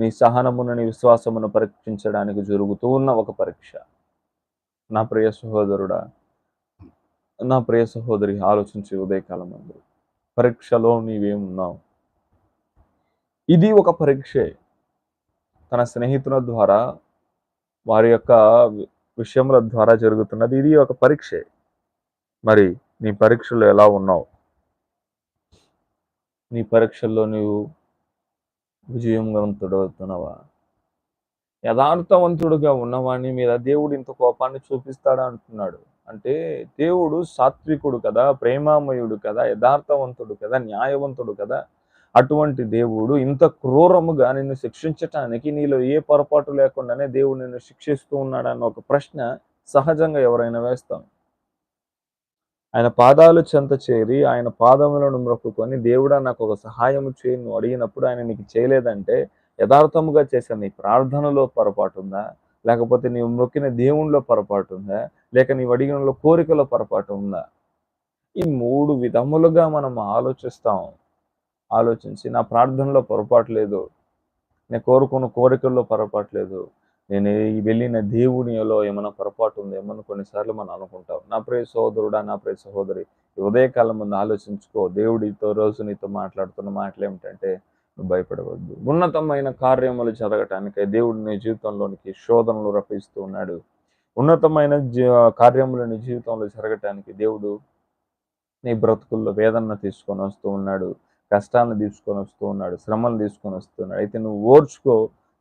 నీ సహనమును నీ విశ్వాసమును పరీక్షించడానికి జరుగుతూ ఉన్న ఒక పరీక్ష. నా ప్రియ సహోదరుడా నా ప్రియ సహోదరి ఆలోచించి ఉదయకాలం అందు పరీక్షలో నీవేమున్నావు? ఇది ఒక పరీక్షే. తన స్నేహితుల ద్వారా వారి యొక్క విషయముల ద్వారా జరుగుతున్నది ఇది ఒక పరీక్షే. మరి నీ పరీక్షలు ఎలా ఉన్నావు? నీ పరీక్షల్లో నీవు విజయవంతుడవుతున్నావా? యథార్థవంతుడుగా ఉన్నవాని మీద దేవుడు ఇంత కోపాన్ని చూపిస్తాడా అంటున్నాడు. అంటే దేవుడు సాత్వికుడు కదా ప్రేమామయుడు కదా యథార్థవంతుడు కదా న్యాయవంతుడు కదా. అటువంటి దేవుడు ఇంత క్రూరముగా నిన్ను శిక్షించటానికి నీలో ఏ పొరపాటు లేకుండానే దేవుడు నిన్ను శిక్షిస్తూ ఉన్నాడన్న ఒక ప్రశ్న సహజంగా ఎవరైనా వేస్తాం. ఆయన పాదాలు చెంత చేరి ఆయన పాదములను మొక్కుకొని దేవుడా నాకు ఒక సహాయం చేయి. నువ్వు అడిగినప్పుడు ఆయన నీకు చేయలేదంటే యథార్థముగా చేసే నీ ప్రార్థనలో పొరపాటు ఉందా? లేకపోతే నీవు మొక్కిన దేవునిలో పొరపాటు ఉందా? లేక నీవు అడిగినలో కోరికలో పొరపాటు ఉందా? ఈ మూడు విధములుగా మనం ఆలోచిస్తాం. ఆలోచించి నా ప్రార్థనలో పొరపాటు లేదు. నేను కోరుకున్న కోరికల్లో పొరపాటు లేదు. నేను వెళ్ళిన దేవునిలో ఏమైనా పొరపాటు ఉందేమని కొన్నిసార్లు మనం అనుకుంటాం నా ప్రియ సహోదరుడా నా ప్రియ సహోదరి ఉదయకాలం ముందు ఆలోచించుకో. దేవుడితో రోజు నీతో మాట్లాడుతున్న మాటలు ఏమిటంటే నువ్వు భయపడవద్దు. ఉన్నతమైన కార్యములు జరగటానికై దేవుడు నీ జీవితంలోనికి శోధనలు రప్పిస్తూ ఉన్నాడు. ఉన్నతమైన జీ కార్యములు నీ జీవితంలో జరగటానికి దేవుడు నీ బ్రతుకుల్లో వేదన తీసుకొని వస్తూ ఉన్నాడు. కష్టాలను తీసుకొని వస్తూ ఉన్నాడు. శ్రమలు తీసుకొని వస్తున్నాడు అయితే నువ్వు ఓర్చుకో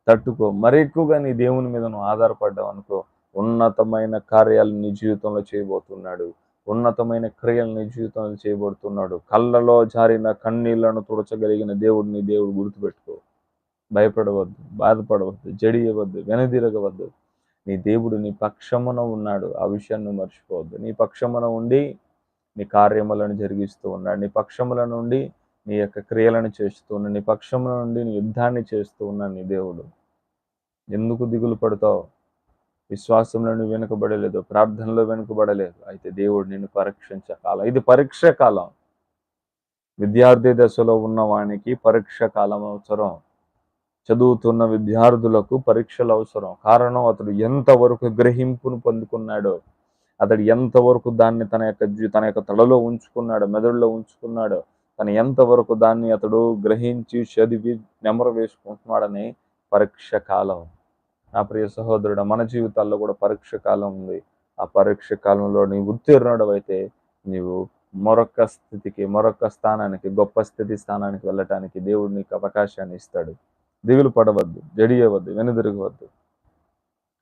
తట్టుకో. మరి ఎక్కువగా నీ దేవుని మీద నువ్వు ఆధారపడ్డావు అనుకో ఉన్నతమైన కార్యాలు నీ జీవితంలో చేయబోతున్నాడు. ఉన్నతమైన క్రియలు నీ జీవితంలో చేయబడుతున్నాడు కళ్ళలో జారిన కన్నీళ్ళను తుడచగలిగిన దేవుడిని దేవుడు గుర్తుపెట్టుకో. భయపడవద్దు బాధపడవద్దు జడియవద్దు వెనదిరగవద్దు. నీ దేవుడు నీ పక్షమున ఉన్నాడు. ఆ విషయాన్ని మర్చిపోవద్దు. నీ పక్షమున ఉండి నీ కార్యములను జరిగిస్తూ ఉన్నాడు. నీ పక్షముల నుండి నీ యొక్క క్రియలను చేస్తూ ఉన్నాడు. నీ పక్షముల నుండి నీ యుద్ధాన్ని చేస్తూ ఉన్నాడు నీ దేవుడు. ఎందుకు దిగులు పడతావు? విశ్వాసంలో నువ్వు వెనుకబడలేదు ప్రార్థనలో వెనుకబడలేదు. అయితే దేవుడు నిన్ను పరీక్షించే కాలం. ఇది పరీక్ష కాలం. విద్యార్థి దశలో ఉన్న వానికి పరీక్ష కాలం అవసరం. చదువుతున్న విద్యార్థులకు పరీక్షలు అవసరం. కారణం అతడు ఎంతవరకు గ్రహింపును పొందుకున్నాడో అతడు ఎంతవరకు దాన్ని తన యొక్క తన యొక్క తలలో ఉంచుకున్నాడు మెదడులో ఉంచుకున్నాడో తను ఎంతవరకు దాన్ని అతడు గ్రహించి చదివి నెమరు వేసుకుంటున్నాడని పరీక్ష కాలం. నా ప్రియ సహోదరుడు మన జీవితాల్లో కూడా పరీక్ష కాలం ఉంది. ఆ పరీక్ష కాలంలో నీవు ఉత్తీర్ణుడు అయితే నీవు మరొక స్థితికి మరొక స్థానానికి గొప్ప స్థితి స్థానానికి వెళ్ళటానికి దేవుడు నీకు అవకాశాన్ని ఇస్తాడు. దిగులు పడవద్దు జడియవద్దు వెనుదిరగవద్దు.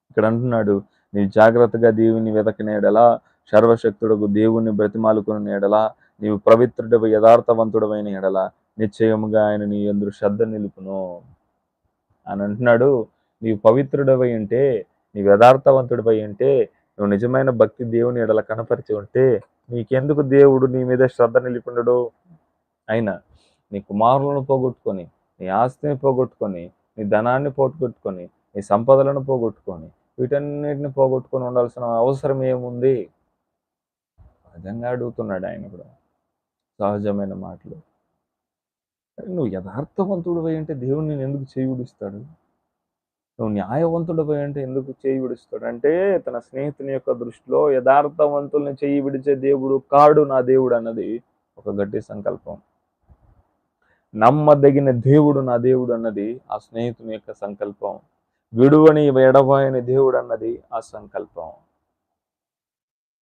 ఇక్కడ అంటున్నాడు నీ జాగ్రత్తగా దేవుని వెతకినేడలా సర్వశక్తుడకు దేవుణ్ణి బ్రతిమాలుకుని ఎడలా నీవు పవిత్రుడవు యథార్థవంతుడమైన ఎడలా నిశ్చయముగా ఆయన నీ ఎందు శ్రద్ధ నిలుపును. అని అంటున్నాడు నీవు పవిత్రుడవై ఉంటే నీవు యథార్థవంతుడివై ఉంటే నువ్వు నిజమైన భక్తి దేవుని ఎడల కనపరిచి ఉంటే నీకెందుకు దేవుడు నీ మీద శ్రద్ధ నిలిపిండడు? అయినా నీ కుమారులను పోగొట్టుకొని నీ ఆస్తిని పోగొట్టుకొని నీ ధనాన్ని పోగొట్టుకొని నీ సంపదలను పోగొట్టుకొని వీటన్నిటిని పోగొట్టుకొని ఉండాల్సిన అవసరం ఏముంది? సహజంగా అడుగుతున్నాడు ఆయన కూడా. సహజమైన మాటలు. నువ్వు యథార్థవంతుడు అంటే దేవుడు నేను ఎందుకు చేయుడిస్తాడు? నువ్వు న్యాయవంతుడిపై అంటే ఎందుకు చేయి విడుస్తాడు? అంటే తన స్నేహితుని యొక్క దృష్టిలో యథార్థవంతుల్ని చేయి విడిచే దేవుడు కాడు నా దేవుడు అన్నది ఒక గట్టి సంకల్పం. నమ్మదగిన దేవుడు నా దేవుడు అన్నది ఆ స్నేహితుని యొక్క సంకల్పం. విడువని ఎడబాయని దేవుడు అన్నది ఆ సంకల్పం.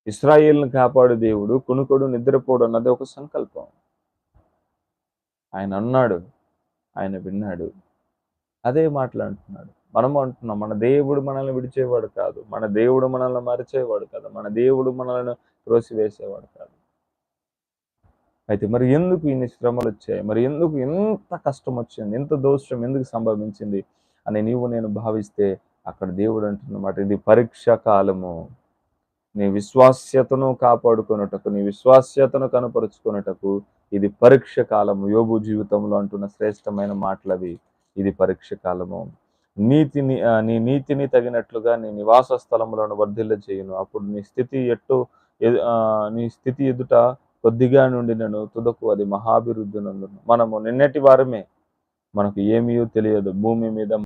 ఇస్రాయేల్ని కాపాడు దేవుడు కునుకొడు నిద్రపోడు అన్నది ఒక సంకల్పం. ఆయన అన్నాడు ఆయన విన్నాడు అదే మాట్లాడుతున్నాడు మనము అంటున్నాం మన దేవుడు మనల్ని విడిచేవాడు కాదు. మన దేవుడు మనల్ని మరిచేవాడు కాదు. మన దేవుడు మనల్ని త్రోసివేసేవాడు కాదు. అయితే మరి ఎందుకు ఇన్ని శ్రమలు వచ్చాయి? మరి ఎందుకు ఎంత కష్టం వచ్చింది? ఎంత దోషం ఎందుకు సంభవించింది? అని నీవు నేను భావిస్తే అక్కడ దేవుడు అంటున్నమాట ఇది పరీక్ష కాలము. నీ విశ్వాస్యతను కాపాడుకొనుటకు నీ విశ్వాస్యతను కనపరుచుకున్నటకు ఇది పరీక్ష కాలము. యోగు జీవితంలో అంటున్న శ్రేష్టమైన మాటలవి ఇది పరీక్ష కాలము. నీతిని నీ నీతిని తగినట్లుగా నీ నివాస స్థలములను వర్ధిల్ల చేయును అప్పుడు నీ స్థితి ఎట్టు ఆ, నీ స్థితి ఎదుట కొద్దిగా నుండి నేను తుదకు అది మహాభివృద్ధి నందును. మనము నిన్నటి వారమే. మనకు ఏమీ తెలియదు. భూమి మీద